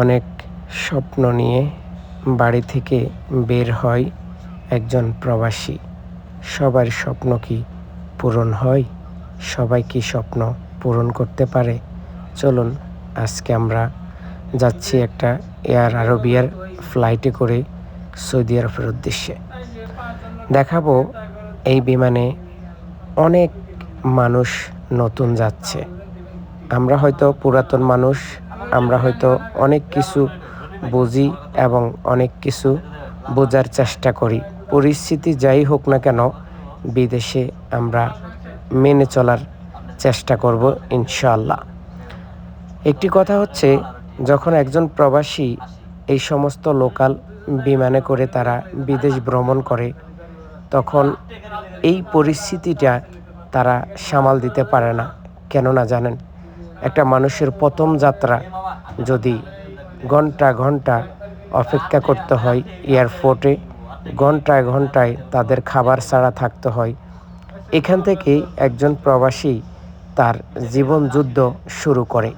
অনেক স্বপ্ন নিয়ে বাড়ি থেকে বের হয় একজন প্রবাসী। সবার স্বপ্ন কি পূরণ হয়? সবাই কি স্বপ্ন পূরণ করতে পারে? চলুন, আজকে আমরা যাচ্ছি একটা এয়ার আরবিয়ার ফ্লাইটে করে সৌদি আরবের উদ্দেশ্যে। দেখাবো এই বিমানে অনেক মানুষ নতুন যাচ্ছে। আমরা হয়তো পুরাতন মানুষ আমরা হয়তো অনেক কিছু বুঝি এবং অনেক কিছু বোঝার চেষ্টা করি। পরিস্থিতি যাই হোক না কেন, বিদেশে আমরা মেনে চলার চেষ্টা করব ইনশাল্লাহ একটি কথা হচ্ছে, যখন একজন প্রবাসী এই সমস্ত লোকাল বিমানে করে তারা বিদেশ ভ্রমণ করে, তখন এই পরিস্থিতিটা তারা সামাল দিতে পারে না। কেননা জানেন, একটা মানুষের প্রথম যাত্রা যদি ঘণ্টা ঘণ্টা অপেক্ষা করতে হয় এয়ারপোর্টে, ঘন্টায় ঘন্টায় তাদের খাবার ছাড়া থাকতে হয়। এখান থেকেই একজন প্রবাসী তার জীবন যুদ্ধ শুরু করে।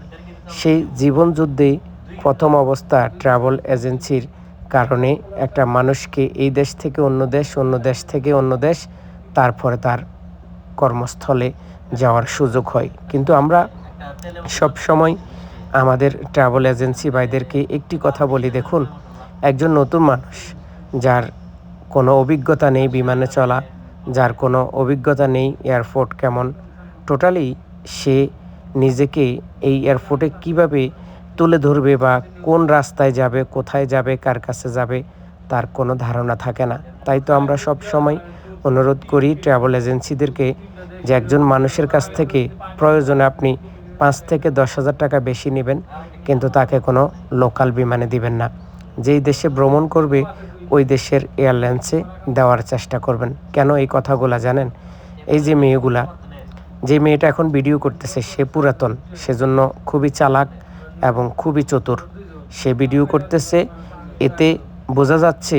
সেই জীবন যুদ্ধে প্রথম অবস্থা ট্রাভেল এজেন্সির কারণে একটা মানুষকে এই দেশ থেকে অন্য দেশ অন্য দেশ থেকে অন্য দেশ, তারপরে তার কর্মস্থলে যাওয়ার সুযোগ হয়। কিন্তু আমরা সব সময় আমাদের ট্রাভেল এজেন্সি ভাইদেরকে একটি কথা বলি, দেখুন, একজন নতুন মানুষ, যার কোনো অভিজ্ঞতা নেই বিমানে চলা, যার কোনো অভিজ্ঞতা নেই এয়ারপোর্ট কেমন টোটালি সে নিজেকে এই এয়ারপোর্টে কীভাবে তুলে ধরবে বা কোন রাস্তায় যাবে, কোথায় যাবে, কার কাছে যাবে, তার কোনো ধারণা থাকে না। তাই তো আমরা সব সময় অনুরোধ করি ট্রাভেল এজেন্সিদেরকে যে একজন মানুষের কাছ থেকে প্রয়োজনে আপনি পাঁচ থেকে দশ হাজার টাকা বেশি নেবেন, কিন্তু তাকে কোনো লোকাল বিমানে দিবেন না। যেই দেশে ভ্রমণ করবে, ওই দেশের এয়ারলাইন্সে দেওয়ার চেষ্টা করবেন। কেন এই কথাগুলা জানেন? এই যে মেয়েগুলা, যে মেয়েটা এখন ভিডিও করতেছে, সে পুরাতন, সেজন্য খুবই চালাক এবং খুবই চতুর। সে ভিডিও করতেছে, এতে বোঝা যাচ্ছে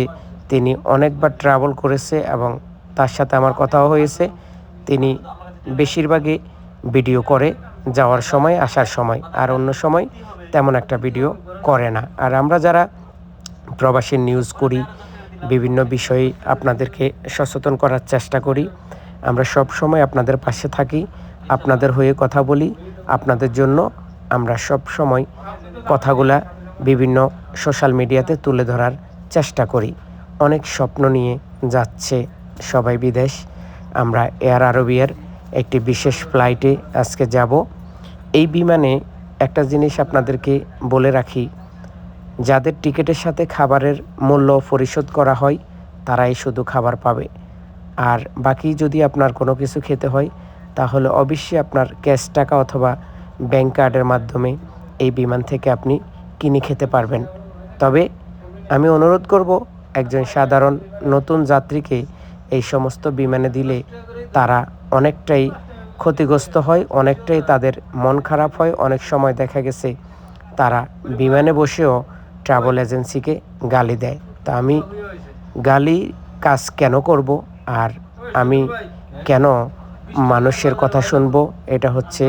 তিনি অনেকবার ট্রাভেল করেছে এবং তার সাথে আমার কথাও হয়েছে। তিনি বেশিরভাগই ভিডিও করে যাওয়ার সময়, আসার সময়, আর অন্য সময় তেমন একটা ভিডিও করে না। আর আমরা যারা প্রবাসী নিউজ করি, বিভিন্ন বিষয়ে আপনাদেরকে সচেতন করার চেষ্টা করি, আমরা সব সময় আপনাদের পাশে থাকি, আপনাদের হয়ে কথা বলি, আপনাদের জন্য আমরা সব সময় কথাগুলা বিভিন্ন সোশ্যাল মিডিয়াতে তুলে ধরার চেষ্টা করি। অনেক স্বপ্ন নিয়ে যাচ্ছে সবাই বিদেশ। আমরা এয়ার আরবিয়ার একটি বিশেষ ফ্লাইটে আজকে যাব। এই বিমানে একটা জিনিস আপনাদেরকে বলে রাখি, যাদের টিকিটের সাথে খাবারের মূল্য পরিশোধ করা হয়, তারাই শুধু খাবার পাবে। আর বাকি যদি আপনার কোনো কিছু খেতে হয়, তাহলে অবশ্যই আপনার ক্যাশ টাকা অথবা ব্যাংক কার্ডের মাধ্যমে এই বিমান থেকে আপনি কিনে খেতে পারবেন। তবে আমি অনুরোধ করব, একজন সাধারণ নতুন যাত্রীকে এই সমস্ত বিমানে দিলে তারা অনেকটাই ক্ষতিগ্রস্ত হয়, অনেকটাই তাদের মন খারাপ হয়। অনেক সময় দেখা গেছে তারা বিমানে বসেও ট্রাভেল এজেন্সিকে গালি দেয়। তা আমি গালি কাজ কেন করব আর আমি কেন মানুষের কথা শুনব, এটা হচ্ছে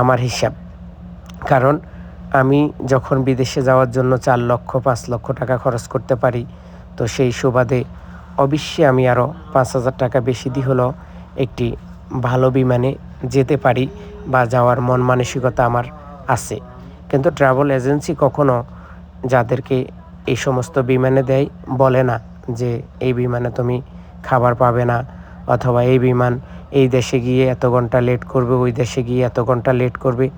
আমার হিসাব। কারণ আমি যখন বিদেশে যাওয়ার জন্য চার লক্ষ, পাঁচ লক্ষ টাকা খরচ করতে পারি, তো সেই সুবাদে অবশ্যই আমি আরও পাঁচ হাজার টাকা বেশি দিয়ে হলো একটি ভালো বিমানে যেতে পারি বা যাওয়ার মন মানসিকতা আমার আছে। কিন্তু ট্রাভেল এজেন্সি কখনো যাদেরকে এই সমস্ত বিমানে দেয় বলে না যে, এই বিমানে তুমি খাবার পাবে না অথবা এই বিমান এই দেশে গিয়ে এত ঘণ্টা লেট করবে, ওই দেশে গিয়ে এত ঘণ্টা লেট করবে।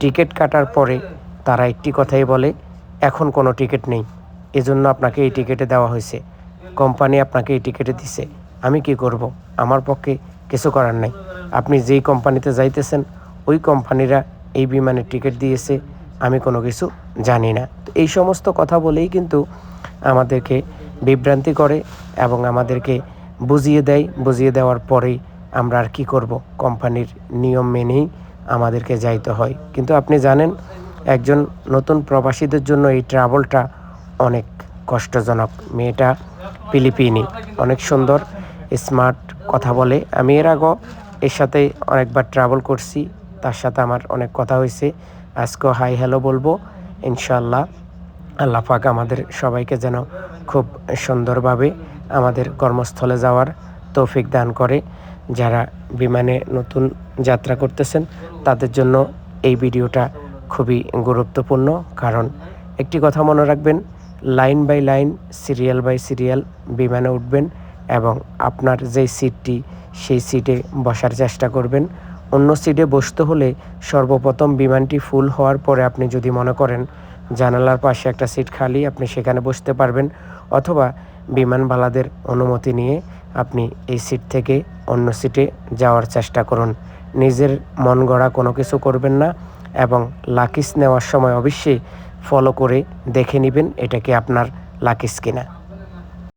টিকিট কাটার পরে তারা একটি কথাই বলে, এখন কোনো টিকিট নেই। এজন্য আপনাকে এই টিকিটে দেওয়া হয়েছে। কোম্পানি আপনাকে এই টিকিটে দিছে। আমি কি করব? আমার পক্ষে কিছু করার নাই। আপনি যেই কোম্পানিতে যাইতেছেন, ওই কোম্পানিরা এই বিমানের টিকিট দিয়েছে, আমি কোনো কিছু জানি না। তো এই সমস্ত কথা বলেই কিন্তু আমাদেরকে বিভ্রান্তি করে এবং আমাদেরকে বুঝিয়ে দেয়। বুঝিয়ে দেওয়ার পরেই আমরা আর কী করব? কোম্পানির নিয়ম মেনেই আমাদেরকে যাইতে হয়। কিন্তু আপনি জানেন, একজন নতুন প্রবাসীদের জন্য এই ট্রাভেলটা অনেক কষ্টজনক। মেয়েটা ফিলিপিনি, অনেক সুন্দর। স্মার্ট কথা বলে। আমি এর আগেও এর সাথে অনেকবার ট্রাভেল করছি। তার সাথে আমার অনেক কথা হয়েছে। আজকেও হাই হ্যালো বলব। ইনশাল্লাহ আল্লাহ পাক আমাদের সবাইকে যেন খুব সুন্দরভাবে আমাদের কর্মস্থলে যাওয়ার তৌফিক দান করে। যারা বিমানে নতুন যাত্রা করতেছেন, তাদের জন্য এই ভিডিওটা খুবই গুরুত্বপূর্ণ। কারণ একটি কথা মনে রাখবেন, line by line, serial by serial, বিমানে উঠবেন। এবং আপনার যেই সিটটি, সেই সিটে বসার চেষ্টা করবেন। অন্য সিটে বসতে হলে সর্বপ্রথম বিমানটি ফুল হওয়ার পরে আপনি যদি মনে করেন জানালার পাশে একটা সিট খালি, আপনি সেখানে বসতে পারবেন অথবা বিমানবালাদের অনুমতি নিয়ে আপনি এই সিট থেকে অন্য সিটে যাওয়ার চেষ্টা করুন। নিজের মন গড়া কোনো কিছু করবেন না এবং লাকিস নেওয়ার সময় অবশ্যই ফলো করে দেখে নেবেন এটা কি আপনার লাকিস কিনা।